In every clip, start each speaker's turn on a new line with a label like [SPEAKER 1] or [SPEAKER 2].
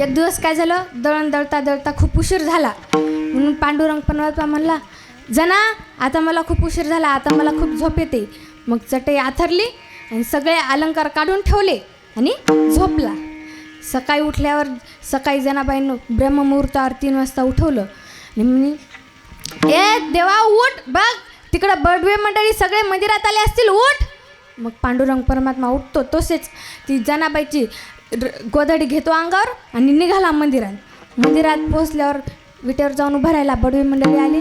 [SPEAKER 1] एक दिवस काय झालं? दळण दळता दळता खूप उशीर झाला. म्हणून पांडुरंग परमात्मा म्हणला जना आता मला खूप उशीर झाला आता मला खूप झोप येते. मग चटई आथरली आणि सगळे अलंकार काढून ठेवले आणि झोपला. सकाळी उठल्यावर सकाळी जनाबाईनं ब्रह्ममुहूर्तावर तीन वाजता उठवलं. आणि म्हणे ए देवा उठ बघ तिकडं बडवे मंडळी सगळे मंदिरात आले असतील उठ. मग पांडुरंग परमात्मा उठतो तसेच ती जनाबाईची र- गोधडी घेतो अंगावर आणि निघाला मंदिरात. मंदिरात पोहोचल्यावर विटेवर जाऊन उभं राहिला. बडवे मंडळी आले.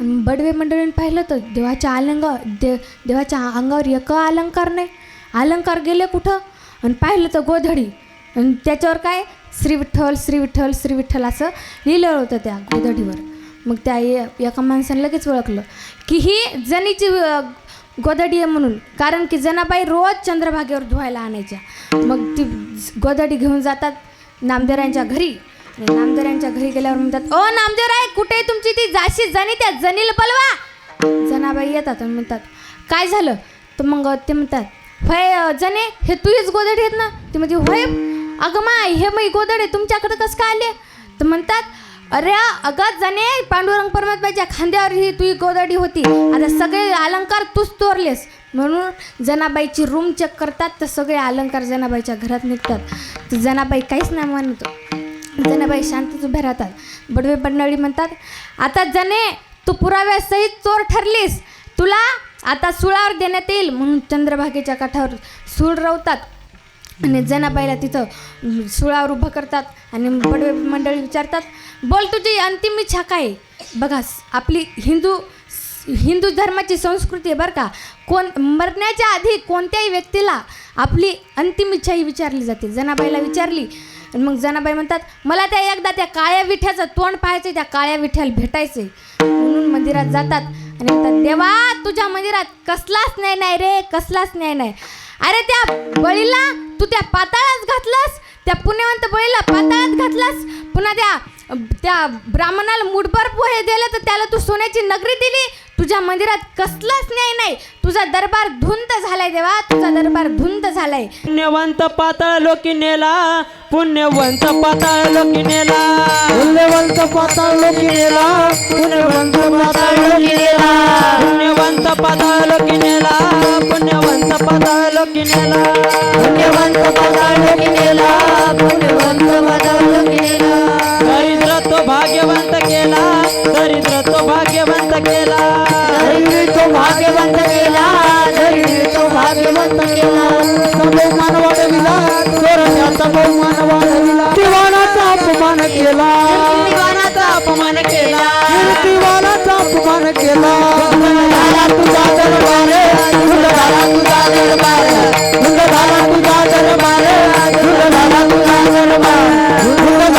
[SPEAKER 1] बडवे मंडळीने पाहिलं तर देवाच्या अलंग दे देवाच्या अंगावर एक अलंकार नाही. अलंकार गेले कुठं? आणि पाहिलं तर गोधडी आणि त्याच्यावर काय? श्री विठ्ठल श्री विठ्ठल श्री विठ्ठल असं लिहिलं होतं त्या गोधडीवर मग त्या एका माणसाने लगेच ओळखलं की ही जणीची अ, गोधडी आहे म्हणून. कारण की जनाबाई रोज चंद्रभागेवर धुवायला आणायच्या. मग ती गोधडी घेऊन जातात नामदेवरांच्या घरी. आणि घरी गेल्यावर म्हणतात ओ नामदेवराय कुठे तुमची ती जाशी जनी त्या जनील पलवा जनाबाई येतात आणि म्हणतात काय झालं? तर मग ते म्हणतात होय जने हे तुझीच गोधडी आहेत ना? ते म्हणजे होय अगं माय हे मग गोधडी तुमच्याकडे कसं काय आले? तर म्हणतात अरे अगं जने पांडुरंग परमात्म्याच्या खांद्यावर ही तुझी गोदडी होती. आता सगळे अलंकार तूच तोरलेस. म्हणून जनाबाईची रूम चेक करतात तर सगळे अलंकार जनाबाईच्या घरात निघतात. तर जनाबाई काहीच नाही मानतो जनाबाई शांतच उभ्या राहतात. बडवे बडनळी म्हणतात आता जने तू पुराव्यासहित चोर ठरलीस. तुला आता सुळावर देण्यात येईल. म्हणून चंद्रभागेच्या काठावर सूळ रवतात. आणि जनाबाईला तिथं सुळावर उभं करतात आणि बडवे मंडळी विचारतात बोल तुझी अंतिम इच्छा काय आहे?" बघा आपली हिंदू हिंदू धर्माची संस्कृती आहे बरं का. कोण मरण्याच्या आधी कोणत्याही व्यक्तीला आपली अंतिम इच्छा ही विचारली जाते. जनाबाईला विचारली आणि मग जनाबाई म्हणतात मला त्या एकदा त्या काळ्या विठ्याचं तोंड पाहायचं त्या काळ्या विठ्याला भेटायचंय. म्हणून मंदिरात जातात. आणि म्हणतात देवा तुझ्या मंदिरात कसलाच न्याय नाही रे कसलाच न्याय नाही. अरे त्या बळीला तू त्या पाताळात घातलास त्या पुण्यवंत बळीला पाताळात घातलास पुन्हा त्या त्या ब्राह्मणाला मुठभर पोहे दिले तर त्याला तू सोन्याची नगरी दिली. तुझ्या मंदिरात कसलाच न्याय नाही. तुझा दरबार धुंद झालाय देवा. तुझा दरबार धुंद झालाय.
[SPEAKER 2] पुण्यवंत पाताळ लोकी नेला पुण्यवंत पाताळ लोकी नेला
[SPEAKER 3] पुण्यवंत पाताळ लोकी नेला पुण्यवंत पाताळ लोकी नेला
[SPEAKER 2] पुण्यवंत पाताळ लोकी नेला पुण्यवंत पाताळ लोकी नेला
[SPEAKER 3] पुण्यवंत पाताळ लोकी नेला पुण्यवंत पाताळ लोकी नेला
[SPEAKER 2] भाग्यवंत केला दरिद्र तो भाग्यवंत केला.
[SPEAKER 3] धैर्य तो भाग्यवंत केला धैर्य तो भाग्यवंत केला. बहुमान वाढविला चोरट्याचा बहुमान वाढविला. दिवाणाचा अपमान केला.
[SPEAKER 2] दिवानाचा अपमान केला.
[SPEAKER 3] दिवाणाचा अपमान केला. झाला तुझा दरबार तुझ झाला तुझा दरबार झाला तुझा दरबार झाला तुझा दरबार.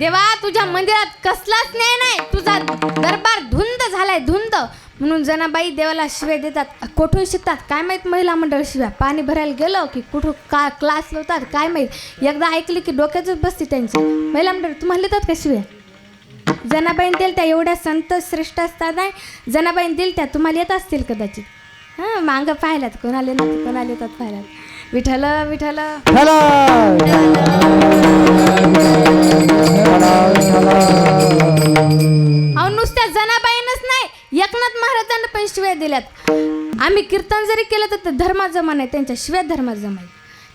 [SPEAKER 1] देवा तुझ्या मंदिरात कसलाच नाही. तुझा म्हणून जनाबाई देवाला शिव्या देतात. कुठून शिकतात? काय माहीत महिला मंडळ शिव्या? पाणी भरायला गेलो की कुठं का क्लास लावतात? काय माहीत? एकदा ऐकली की डोक्यातच बसते त्यांची. महिला मंडळ तुम्हाला देतात का शिव्या? जनाबाईन दिल त्या एवढ्या संत श्रेष्ठ असतात नाही. जनाबाईन दिल त्या तुम्हाला येत असतील कदाचित. हां मागं पाहिल्यात कोणाला येतात कोणाला येतात पाहिल्यात. विठ्ठल विठ्ठल. अहो नुसत्या जनाबाईनच नाही एकनाथ महाराजांना पण शिव्या दिल्यात. आम्ही कीर्तन जरी केलं तर ते धर्मात जमा नाही त्यांच्या शिव्या धर्मा जमा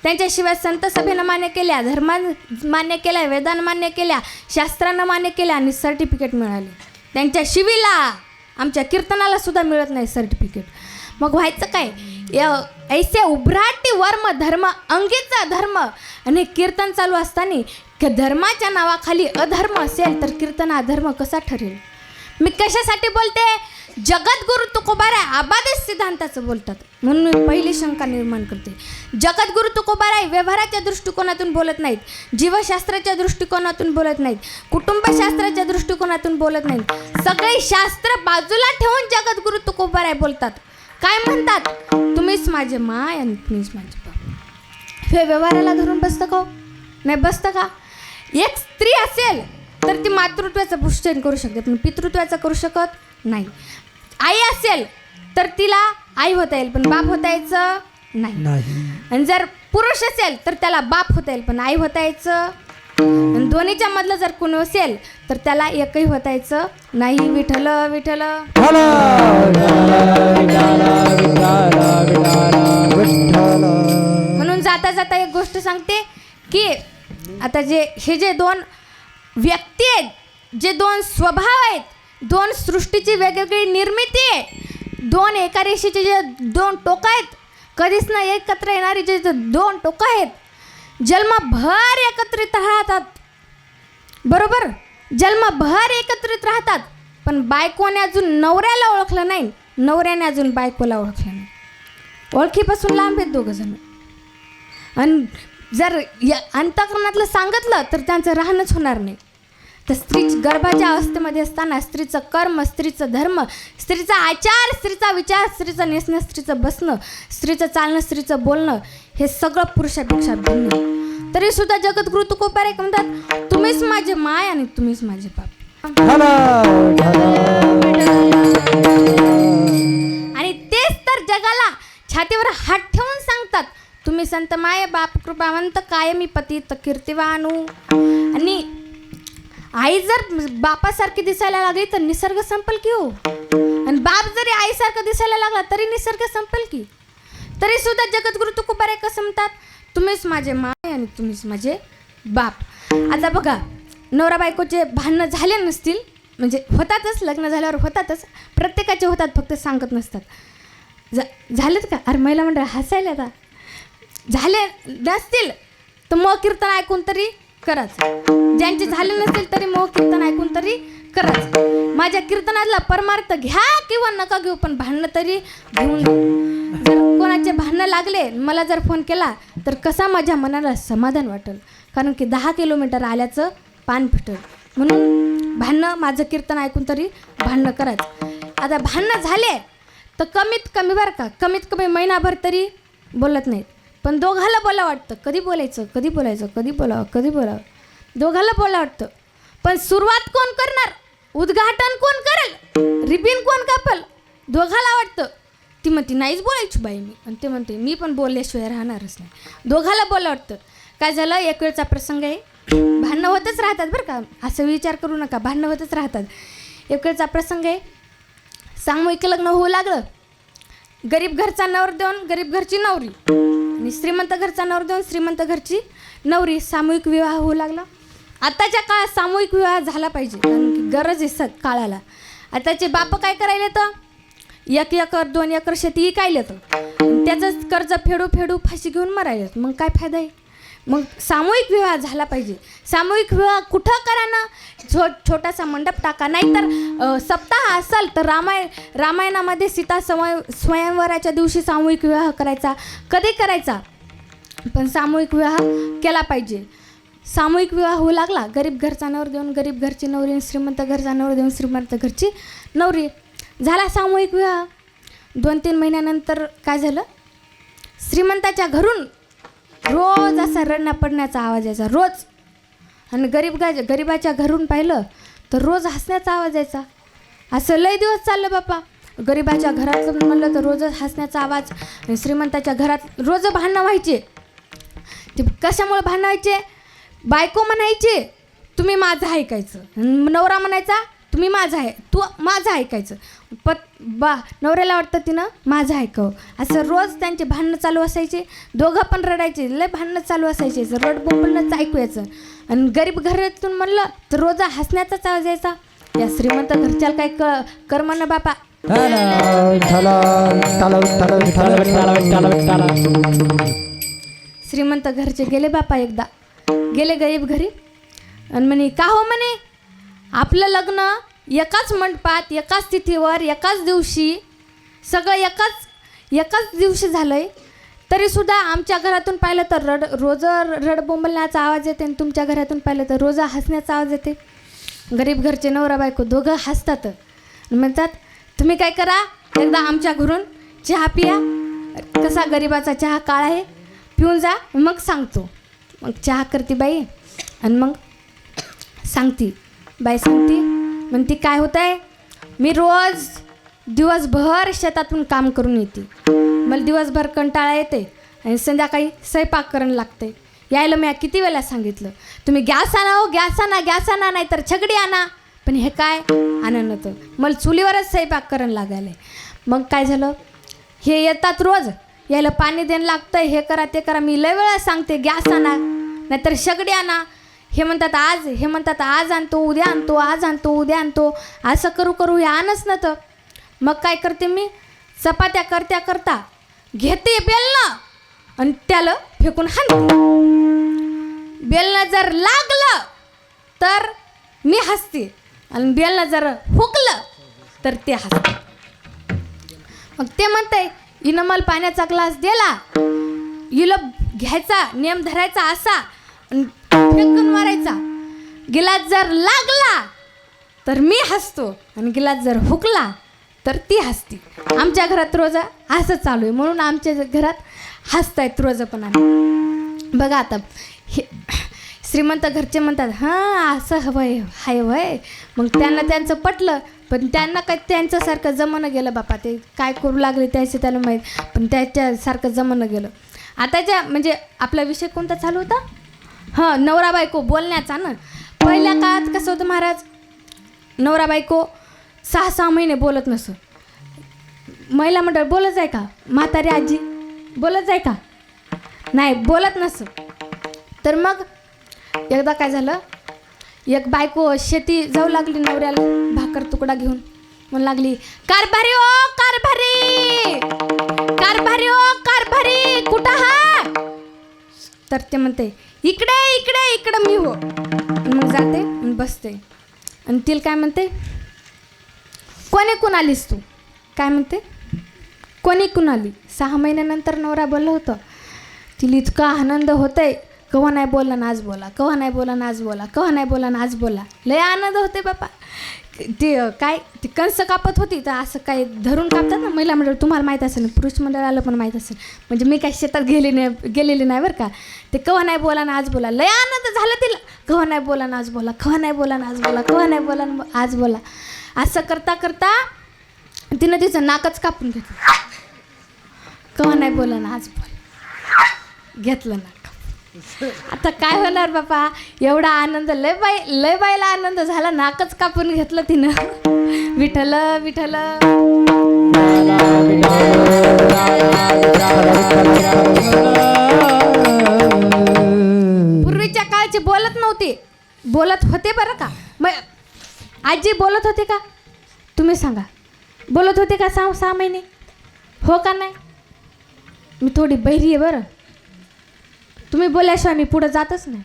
[SPEAKER 1] त्यांच्याशिवाय संत सभेनं मान्य केल्या धर्मा मान्य केल्या वेदानं मान्य केल्या शास्त्रानं मान्य केल्या आणि सर्टिफिकेट मिळाले. त्यांच्या शिवीला आमच्या कीर्तनाला सुद्धा मिळत नाही सर्टिफिकेट. मग व्हायचं काय? ऐसे उभराटी वर्म धर्म अंगीचा धर्म. आणि कीर्तन चालू असताना धर्माच्या नावाखाली अधर्म असेल तर कीर्तन अधर्म कसा ठरेल? मी कशासाठी बोलते? जगद्गुरु तुकोबारा आबादेश सिद्धांताचं बोलतात. म्हणून मी पहिली शंका निर्माण करते. जगद्गुरु तुकोबाराय व्यवहाराच्या दृष्टिकोनातून बोलत नाहीत. जीवशास्त्राच्या दृष्टिकोनातून बोलत नाहीत. कुटुंबशास्त्राच्या दृष्टिकोनातून बोलत नाहीत. सगळे शास्त्र बाजूला ठेवून जगद्गुरु तुकोबाराय बोलतात. काय म्हणतात? तुम्हीच माझे माय आणि तुम्हीच माझे बाप. हे व्यवहाराला धरून बसतं का हो? नाही बसतं का? एक स्त्री असेल तर ती मातृत्वाचं पुष्टन करू शकते पण पितृत्वाचं करू शकत नाही आई असेल तर तिला आई होता येईल पण बाप होता यायचं नाही
[SPEAKER 3] नाही
[SPEAKER 1] आणि जर पुरुष असेल तर त्याला बाप होता येईल पण आई होता यायचं आणि दोन्हीच्या मधलं जर कोणी असेल तर त्याला एकही होता यायचं नाही विठल विठल म्हणून जाता जाता एक गोष्ट सांगते की आता जे हे जे दोन व्यक्ती आहेत. जे दोन स्वभाव आहेत दोन सृष्टीची वेगवेगळी निर्मिती आहे. दोन एका रेषेचे जे दोन टोकं आहेत कधीच ना एकत्र येणारी जे जे दोन टोकं आहेत जन्मभर एकत्रित राहतात. बरोबर? जन्मभर एकत्रित राहतात. पण बायकोने अजून नवऱ्याला ओळखलं नाही नवऱ्याने अजून बायकोला ओळखलं नाही. ओळखीपासून लांब आहेत दोघं जण. आणि जर या अंतकरणातलं सांगितलं तर त्यांचं राहणंच होणार नाही. तर स्त्री गर्भाच्या अवस्थेमध्ये असताना स्त्रीचं कर्म स्त्रीचं धर्म स्त्रीचा आचार स्त्रीचा विचार स्त्रीचं नेसणं स्त्रीचं बसणं स्त्रीचं चालणं स्त्रीचं बोलणं हे सगळं पुरुषापेक्षा भिन्न. तरी सुद्धा जगद्गुरु तुकोबारे म्हणतात? तुम्हीच माझे माय आणि तुम्हीच माझे बाप. आणि तेच तर जगाला छातीवर हात ठेवून सांगतात तुम्ही संत माय बाप कृपावंत कायमी पतित कीर्तिवानू. आणि आई जर बापासारखी दिसायला लागली तर निसर्ग संपल की हो. आणि बाप जरी आईसारखं दिसायला लागला तरी निसर्ग संपल की. तरी सुद्धा जगद्गुरु तुकोबारे कसं म्हणतात? तुम्हीच माझे माय आणि तुम्हीच माझे बाप. आता बघा नवरा बायकोचे भांडणं झाले नसतील म्हणजे होतातच लग्न झाल्यावर होतातच प्रत्येकाचे होतात फक्त सांगत नसतात. झालेत का? अरे महिला मंडळ हसायला आता. झाले नसतील तर मग कीर्तन ऐकून तरी करायचं. ज्यांचे झाले नसेल तरी मग कीर्तन ऐकून तरी करायचं. माझ्या कीर्तनातला परमार्थ घ्या किंवा नका घेऊ पण भांडणं तरी घेऊन जर कोणाचे भांडणं लागले मला जर फोन केला तर कसा माझ्या मनाला समाधान वाटेल? कारण की दहा किलोमीटर आल्याचं पान फिटल. म्हणून भांडणं माझं कीर्तन ऐकून तरी भांडणं करायचं. आता भांडणं झाले तर कमीत कमी बरं का कमीत कमी महिनाभर तरी बोलत नाहीत. पण दोघाला बोला वाटतं. कधी बोलायचं कधी बोलायचं कधी बोलावं कधी बोलावं. दोघाला बोला वाटतं. पण सुरुवात कोण करणार? उद्घाटन कोण करेल? रिबिन कोण कापल? दोघाला वाटतं. ती म्हणते नाहीच बोलायची बाई मी. आणि ते म्हणते मी पण बोलल्याशिवाय राहणारच नाही. दोघाला बोला वाटतं. काय झालं? एक वेळचा प्रसंग आहे. भांडणं होतच राहतात बरं का. असं विचार करू नका. भांडणं होतच राहतात. एक वेळचा प्रसंग आहे. सामूहिक लग्न होऊ लागलं. गरीब घरचा नवर देऊन गरीब घरची नवरी. आणि श्रीमंत घरचा नवर देऊन श्रीमंत घरची नवरी. सामूहिक विवाह होऊ लागला. आताच्या काळात सामूहिक विवाह झाला पाहिजे. कारण की गरज आहे स काळाला. आताचे बाप काय करायले तर एक एकर दोन एकर शेती काय तर त्याचंच कर्ज फेडू फेडू फाशी घेऊन मरायलेत मग काय फायदा आहे? मग सामूहिक विवाह झाला पाहिजे. सामूहिक विवाह कुठं करा ना छो छोटासा मंडप टाका. नाहीतर सप्ताह असेल तर रामायण रामायणामध्ये सीता समय स्वयंवराच्या दिवशी सामूहिक विवाह करायचा. कधी करायचा? पण सामूहिक विवाह केला पाहिजे. सामूहिक विवाह होऊ लागला गरीब घरचा नवर देऊन गरीब घरची नवरी श्रीमंत घरचा नवर देऊन श्रीमंत घरची नवरी. झाला सामूहिक विवाह. दोन तीन महिन्यानंतर काय झालं? श्रीमंताच्या घरून रोज असा रडण्या पडण्याचा आवाज यायचा. रोज. आणि गरीब गा गरिबाच्या घरून पाहिलं तर रोज हसण्याचा आवाज यायचा. असं लय दिवस चाललं बापा गरिबाच्या घरात म्हणलं तर रोजच हसण्याचा आवाज आणि श्रीमंताच्या घरात रोज भांडणं व्हायचे. ते कशामुळे भांडणं व्हायचे? बायको म्हणायचे तुम्ही माझं ऐकायचं. नवरा म्हणायचा तुम्ही माझं आहे तू माझं ऐकायचं. पत बा नवऱ्याला वाटतं तिनं माझं ऐकावं. असं रोज त्यांचे भांडणं चालू असायचे दोघं पण रडायचे लय भांडणं चालू असायचे रड बोंबलणंच ऐकू यायचं. आणि गरीब घरातून म्हणलं तर रोज हसण्याचाच आवाज यायचा या श्रीमंत घरच्याला काय क कर्म ना बापा श्रीमंत घरचे गेले बापा एकदा. गेले गरीब घरी. आणि म्हणे का हो म्हणे? आपलं लग्न एकाच मंडपात एकाच तिथीवर एकाच दिवशी सगळं एकाच एकाच दिवशी झालं आहे तरीसुद्धा आमच्या घरातून पाहिलं तर रड रोज रड बोंबलण्याचा आवाज येते आणि तुमच्या घरातून पाहिलं तर रोज हसण्याचा आवाज येते. गरीब घरचे नवरा बायको दोघं हसतात. म्हणतात तुम्ही काय करा एकदा आमच्या घरून चहा पिया. कसा गरिबाचा चहा काळा आहे पिऊन जा मग सांगतो. मग चहा करते बाई आणि मग सांगती बाई सांगती म्हणती काय होत आहे मी रोज दिवसभर शेतातून काम करून येते. मला दिवसभर कंटाळा येते आणि संध्याकाळी स्वयंपाक करायला लागते. यायला मी किती वेळा सांगितलं तुम्ही गॅस आणा हो गॅस आणा गॅस आणा नाही तर छगडी आणा. पण हे काय? आणा नव्हतं. मला चुलीवरच स्वयंपाक करायला लागायला. मग काय झालं? हे येतात रोज. यायला पाणी देणं लागतं हे करा ते करा. मी लय वेळा सांगते गॅस आणा नाहीतर शेगडी आणा. हे म्हणतात आज हे म्हणतात आज आणतो उद्या आणतो आज आणतो उद्या आणतो. असं करू करू हे आणच ना तर मग काय करते मी? चपात्या करत्या करता घेते बेलनं आणि त्याला फेकून हाणते. बेलनं जर लागलं तर मी हसते आणि बेलनं जर हुकलं तर ते हसते. मग ते म्हणते हिनं मला पाण्याचा ग्लास दिला इलं घ्यायचा नेम धरायचा असा आणि फेकून मारायचा. गिलास जर लागला तर मी हसतो. आणि गिलास जर हुकला तर ती हसते. आमच्या घरात रोजा असं चालू आहे. म्हणून आमच्या घरात हसतायत रोज पण आम्ही. बघा आता हे श्रीमंत घरचे म्हणतात हां असं हवंय हाय वय. मग त्यांना त्यांचं पटलं पण त्यांना काय त्यांच्यासारखं जमणं गेलं बापा. ते काय करू लागले त्याचे त्याला माहीत पण त्याच्यासारखं जमणं गेलं. आताच्या म्हणजे आपला विषय कोणता चालू होता? हां नवरा बायको बोलण्याचा ना. पहिल्या काळात कसं होतं महाराज? नवरा बायको सहा सहा महिने बोलत नसं महिला मंडळ बोलत आहे का? म्हातारी आजी बोलत आहे का? नाही बोलत नसं तर मग एकदा काय झालं? एक बायको शेती जाऊ लागली नवऱ्याला भाकर तुकडा घेऊन. म्हणू लागली कारभारी ओ कारभारी! कारभारी ओ कारभारी! कुठं हा? तर ते म्हणते इकडे इकडे इकडं मी हो. मग जाते आणि बसते. आणि तिला काय म्हणते? कोणी कोण आलीस तू? काय म्हणते? कोणी कोण आली? सहा महिन्यानंतर नवरा बोललं होतं. तिला इतका आनंद होतंय. कव्हा नाही बोलला ना आज बोला. कव्हा नाही बोला ना आज बोला. कव्हा नाही बोला ना आज बोला. लय आनंद होते बापा. ते काय ती कंस कापत होती तर असं काय धरून कापतात ना महिला मंडळ. तुम्हाला माहीत असेल पुरुष मंडळाला पण माहीत असेल. म्हणजे मी काय शेतात गेले नाही गेलेली नाही बरं का. ते कव्हा नाही बोला ना आज बोला. लय आनंद झाला तिला. कव्हा नाही बोला ना आज बोला. कव्हा नाही बोला ना आज बोला. कव्हा नाही बोला ना आज बोला. असं करता करता तिनं तिचं नाकच कापून घेतलं. कव्हा नाही बोला ना आज बोला. घेतलं ना. आता काय होणार बापा? एवढा आनंद लय बाई लय बाईला आनंद झाला नाकच कापून घेतलं तिनं. विठल विठल पूर्वीच्या काळची बोलत नव्हते. बोलत होते बरं का? मग आजी बोलत होते का? तुम्ही सांगा. बोलत होते का सहा सहा महिने? हो का नाही? मी थोडी बहिरी आहे बरं. तुम्ही बोलल्याशिवाय मी पुढं जातच नाही.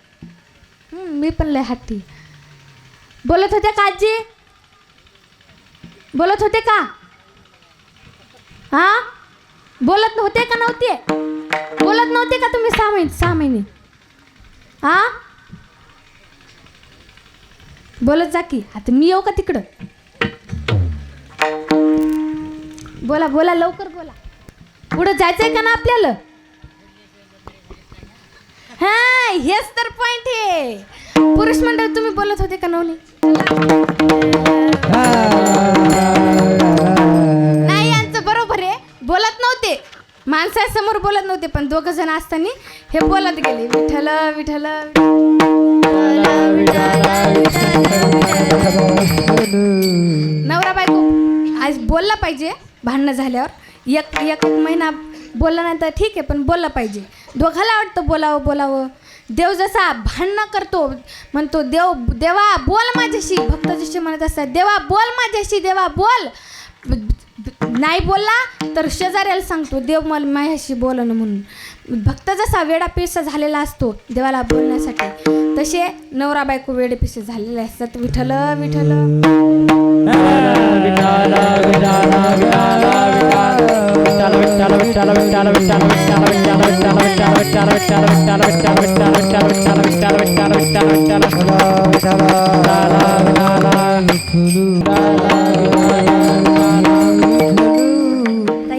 [SPEAKER 1] हं, मी पण लय हाती बोलत होते का आजी? बोलत होते का? हा? बोलत होते का नव्हते? बोलत नव्हते का तुम्ही सहा महिने सहा महिने? हा? बोलत जा की. आता मी येऊ का तिकडं? बोला बोला लवकर बोला. पुढं जायचंय का ना आपल्याला? हा हेच तर पॉइंट आहे. पुरुष मंडळ तुम्ही बोलत होते का नवली? नाही यांचं बरोबर आहे. बोलत नव्हते. माणसासमोर बोलत नव्हते पण दोघ जण असताना हे बोलत गेले. विठ्ठल विठ्ठल नवरा बायको आज बोलला पाहिजे भांडणं झाल्यावर. एक एक महिना बोलला नाही तर ठीक आहे पण बोललं पाहिजे. दोघाला वाटतं बोलावं बोलावं. देव जसा भांडणं करतो म्हणतो देव देवा बोल माझ्याशी. भक्त जसे म्हणत असतात देवा बोल माझ्याशी देवा बोल. नाही बोलला तर शेजाऱ्याला सांगतो देव मला माझ्याशी बोलणं म्हणून. भक्त जसा वेडापिसा झालेला असतो देवाला बोलण्यासाठी तसे नवरा बायको वेडेपिसे झालेले असतात. विठ्ठल विठ्ठल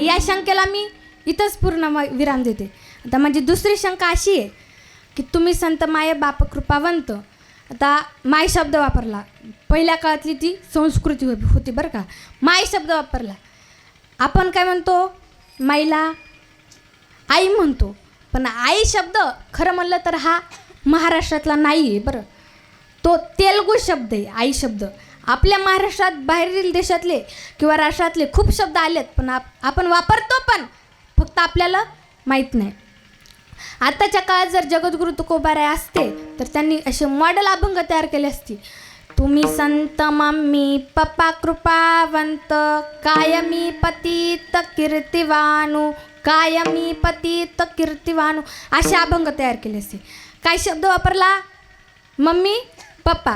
[SPEAKER 1] या शंकेला मी इथंच पूर्ण विराम देते. आता माझी दुसरी शंका अशी आहे की तुम्ही संत माय बाप कृपावंत. आता माय शब्द वापरला. पहिल्या काळातली ती संस्कृती होती बरं का. माय शब्द वापरला. आपण काय म्हणतो? माईला आई म्हणतो पण आई शब्द खरं म्हणलं तर हा महाराष्ट्रातला नाही आहे बरं. तो तेलगू शब्द आहे आई शब्द. आपल्या महाराष्ट्रात बाहेरील देशातले किंवा राष्ट्रातले खूप शब्द आलेत पण आप आपण वापरतो पण फक्त आपल्याला माहीत नाही. आत्ताच्या काळात जर जगद्गुरु तुकोबाराय असते तर त्यांनी असे मॉडेल अभंग तयार केले असते तुम्ही संत मम्मी पप्पा कृपावंत. कायमी पतित कीर्तिवानू कायमी पतित कीर्तिवानू. असे अभंग तयार केले असते काय शब्द वापरला? Mummy papa.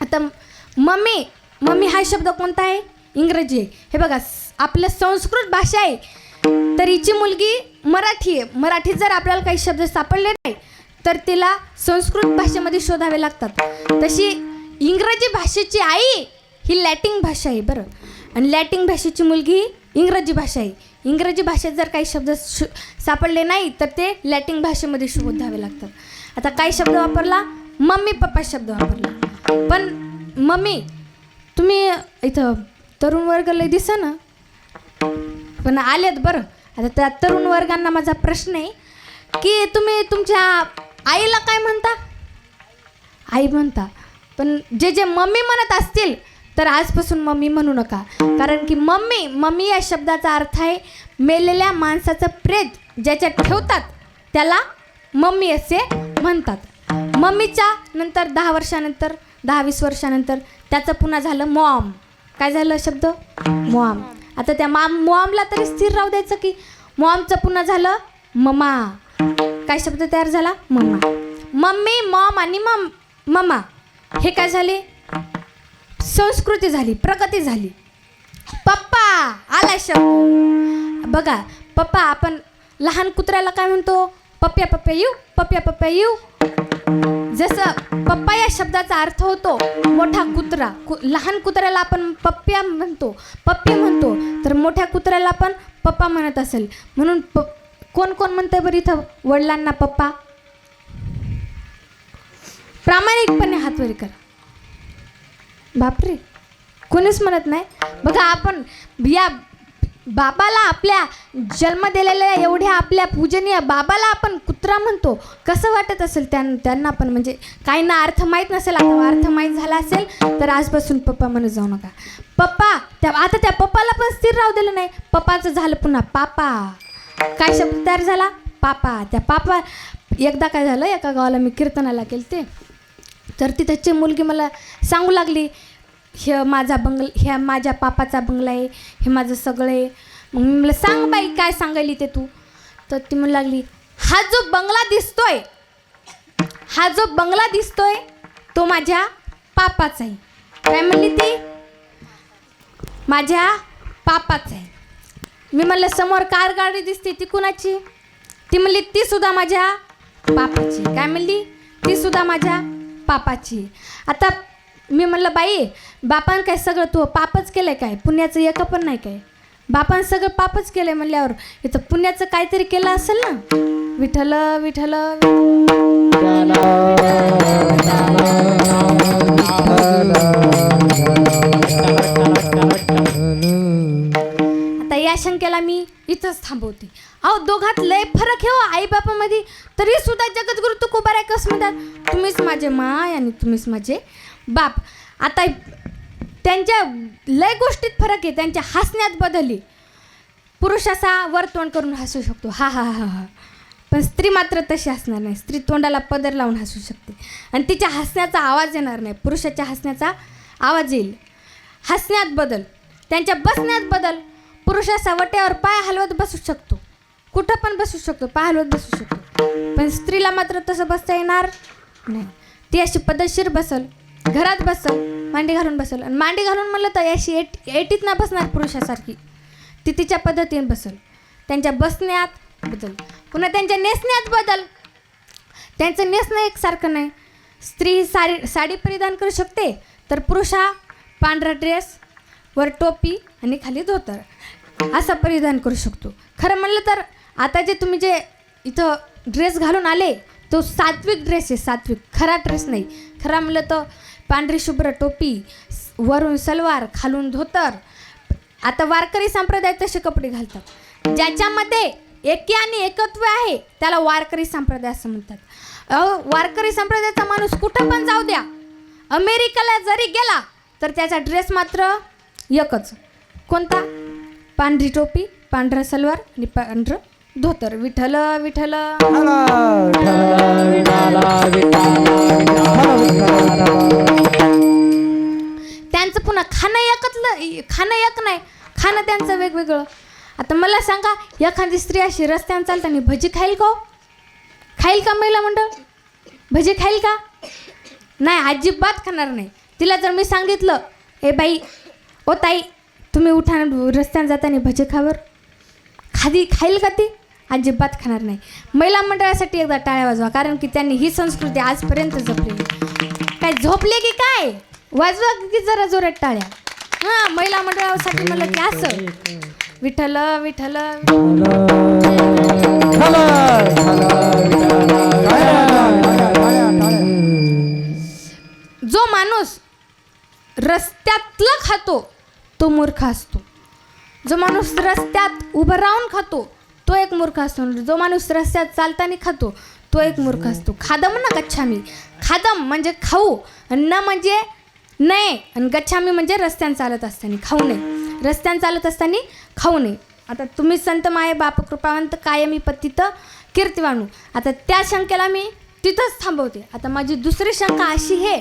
[SPEAKER 1] आता मम्मी मम्मी हा शब्द कोणता आहे? इंग्रजी आहे. हे बघा आपलं संस्कृत भाषा आहे. तर हिची मुलगी मराठी आहे. मराठीत जर आपल्याला काही शब्द सापडले नाही तर तिला संस्कृत भाषेमध्ये शोधावे लागतात. तशी इंग्रजी भाषेची आई ही लॅटिन भाषा आहे बरं. आणि लॅटिन भाषेची मुलगी ही इंग्रजी भाषा आहे. इंग्रजी भाषेत जर काही शब्द शु सापडले नाही तर ते लॅटिन भाषेमध्ये शोधावे लागतात. आता काही शब्द वापरला मम्मी पप्पा शब्द वापरला. पण मम्मी तुम्ही इथं तरुण वर्ग लय दिसा ना? पण आलेत बरं. आता त्या तरुण वर्गांना माझा प्रश्न आहे की तुम्ही तुमच्या आईला काय म्हणता? आई म्हणता पण जे जे मम्मी म्हणत असतील तर आजपासून मम्मी म्हणू नका. कारण की मम्मी मम्मी या शब्दाचा अर्थ आहे मेलेल्या माणसाचं प्रेत ज्याच्यात ठेवतात त्याला मम्मी असे म्हणतात. मम्मीच्या नंतर दहा वर्षानंतर दहा वीस वर्षानंतर त्याचं पुन्हा झालं मॉम. काय झालं शब्द? मॉम. आता त्या माम मॉमला तरी स्थिर राहू द्यायचं की मॉमचं पुन्हा झालं ममा. काय शब्द तयार झाला? मम्मा मम्मी मॉम आणि मम मम्मा हे काय झाले? संस्कृती झाली प्रगती झाली. पप्पा आला शब्द बघा पप्पा आपण लहान कुत्र्याला काय म्हणतो? पप्प्या पप्प्या येऊ पप्प्या पप्प्या येऊ. जसं पप्पा या शब्दाचा अर्थ होतो मोठा कुत्रा. कु लहान कुत्र्याला आपण पप्प्या म्हणतो. पप्पी म्हणतो तर मोठ्या कुत्र्याला पण पप्पा म्हणत असेल. म्हणून प कोण कोण म्हणतंय बरं इथं? वडिलांना पप्पा. प्रामाणिकपणे हात वर करा. बापरे कोणीच म्हणत नाही. बघा आपण या बाबाला आपल्या जन्म दिलेल्या एवढ्या आपल्या पूजनीय बाबाला आपण कुत्रा म्हणतो. कसं वाटत असेल त्यां त्यांना पण? म्हणजे काहींना अर्थ माहीत नसेल आता अर्थ माहीत झाला असेल तर आजपासून पप्पा म्हणत जाऊ नका. पप्पा त्या आता त्या पप्पाला पण स्थिर राहू दिलं नाही. पप्पाचं झालं पुन्हा पापा. काय शब्द तयार झाला? पापा. त्या पापा एकदा काय झालं? एका गावाला मी कीर्तनाला केलं ते तर ती त्याची मुलगी मला सांगू लागली हे माझा बंगल ह्या माझ्या पापाचा बंगला आहे हे माझं सगळं आहे. मग मी मला सांग बाई काय सांगायली ते तू? तर ती म्हणू लागली हा जो बंगला दिसतोय हा जो बंगला दिसतोय तो माझ्या पापाचा आहे. काय म्हणली ती? माझ्या पापाचा आहे. मी म्हणलं समोर कार गाडी दिसते ती कुणाची? ती म्हणली ती सुद्धा माझ्या पापाची काय म्हणली? ती सुद्धा माझ्या पापाची आता मी म्हणलं बाई बापान काय सगळं तू पापच केलं काय? पुण्याचं एक पण नाही काय? बापान सगळं पापच केलं म्हणल्यावर इथं पुण्याचं काहीतरी केलं असेल ना? विठल विठल आता या शंकेला मी इथंच थांबवते. अहो दोघात लय फरक आहे हो आई बापामध्ये तरी सुद्धा जगद्गुरु तुकोबार आहे कसं म्हणतात. तुम्हीच माझे माय आणि तुम्हीच माझे बाप. आता त्यांच्या लय गोष्टीत फरक आहे त्यांच्या हसण्यात बदलली पुरुष असा वर तोंड करून हसू शकतो. हा हा हा हा. पण स्त्री मात्र तशी हसणार नाही. स्त्री तोंडाला पदर लावून हसू शकते. आणि तिच्या हसण्याचा आवाज येणार नाही. पुरुषाच्या हसण्याचा आवाज येईल. हसण्यात बदल. त्यांच्या बसण्यात बदल. पुरुष असा पाय हलवत बसू शकतो. कुठं पण बसू शकतो पाय हलवत बसू शकतो. पण स्त्रीला मात्र तसं बसता येणार नाही. ती अशी पद्धतशीर बसल घरात बसल मांडी घालून बसल. आणि मांडी घालून म्हणलं तर अशी एट एटीत ना बसणार पुरुषासारखी. ती तिच्या पद्धतीने बसल. त्यांच्या बसण्यात बदल. पुन्हा त्यांच्या नेसण्यात बदल. त्यांचं नेसणं एकसारखं नाही. स्त्री ही साडी साडी परिधान करू शकते तर पुरुष हा पांढरा ड्रेस वर टोपी आणि खाली धोतर. असं परिधान करू शकतो. खरं म्हणलं तर आता जे तुम्ही जे इथं ड्रेस घालून आले तो सात्विक ड्रेस आहे सात्विक. खरा ड्रेस नाही. खरा म्हणलं तर पांढरी शुभ्र टोपी वरून सलवार खालून धोतर. आता वारकरी संप्रदाय तसे कपडे घालतात. ज्याच्यामध्ये एकी आणि एकत्व आहे त्याला वारकरी संप्रदाय असं म्हणतात. अहो वारकरी संप्रदायाचा माणूस कुठं पण जाऊ द्या. अमेरिकेला जरी गेला तर त्याचा ड्रेस मात्र एकच. कोणता? पांढरी टोपी पांढरा सलवार आणि पांढरं धोतर. विठ्ठल विठ्ठल. त्यांचं पुन्हा खाणं एकतलं खाणं एक नाही खाणं त्यांचं वेगवेगळं. आता मला सांगा एखादी स्त्री अशी रस्त्याने चालताना भजी खाईल का हो? खाईल का महिला मंडळ? भजी खाईल का? नाही अजिबात खाणार नाही. तिला जर मी सांगितलं ए बाई ओ ताई तुम्ही उठा रस्त्यानं रस्त्याने जाताना भजे खावर. खादी खाईल का ती? अजिबात खाणार नाही. महिला मंडळासाठी एकदा टाळ्या वाजवा कारण की त्यांनी ही संस्कृती आजपर्यंत जपली. काय झोपले की काय? वाजवा की जरा जोरात टाळ्या. हां महिला मंडळासाठी म्हणलं की असं. विठ्ठल विठ्ठल. जो माणूस रस्त्यातलं खातो तो मूर्ख असतो. जो माणूस रस्त्यात उभं राहून खातो तो एक मूर्ख असतो. जो माणूस रस्त्यात चालताना खातो तो एक मूर्ख असतो. खादम ना गच्छामी. खादम म्हणजे खाऊ न म्हणजे नाही आणि गच्छामी म्हणजे रस्त्याने चालत असताना खाऊ नये. रस्त्यानं चालत असताना खाऊ नये. आता तुम्ही संत माये बाप कृपावंत कायमी पतित कीर्तिवाणू आता त्या शंकेला मी तिथंच थांबवते. आता माझी दुसरी शंका अशी आहे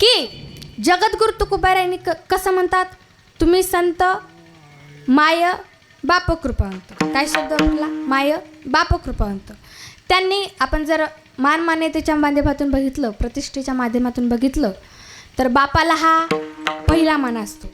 [SPEAKER 1] की जगद्गुरु तुकोबारायांनी क कसं म्हणतात? तुम्ही संत माय बाप कृपावंत. काय शब्द वापरला माय बाप कृपावंत. त्यांनी आपण जर मान मान्यतेच्या माध्यमातून बघितलं प्रतिष्ठेच्या माध्यमातून बघितलं तर बापाला हा पहिला मान असतो.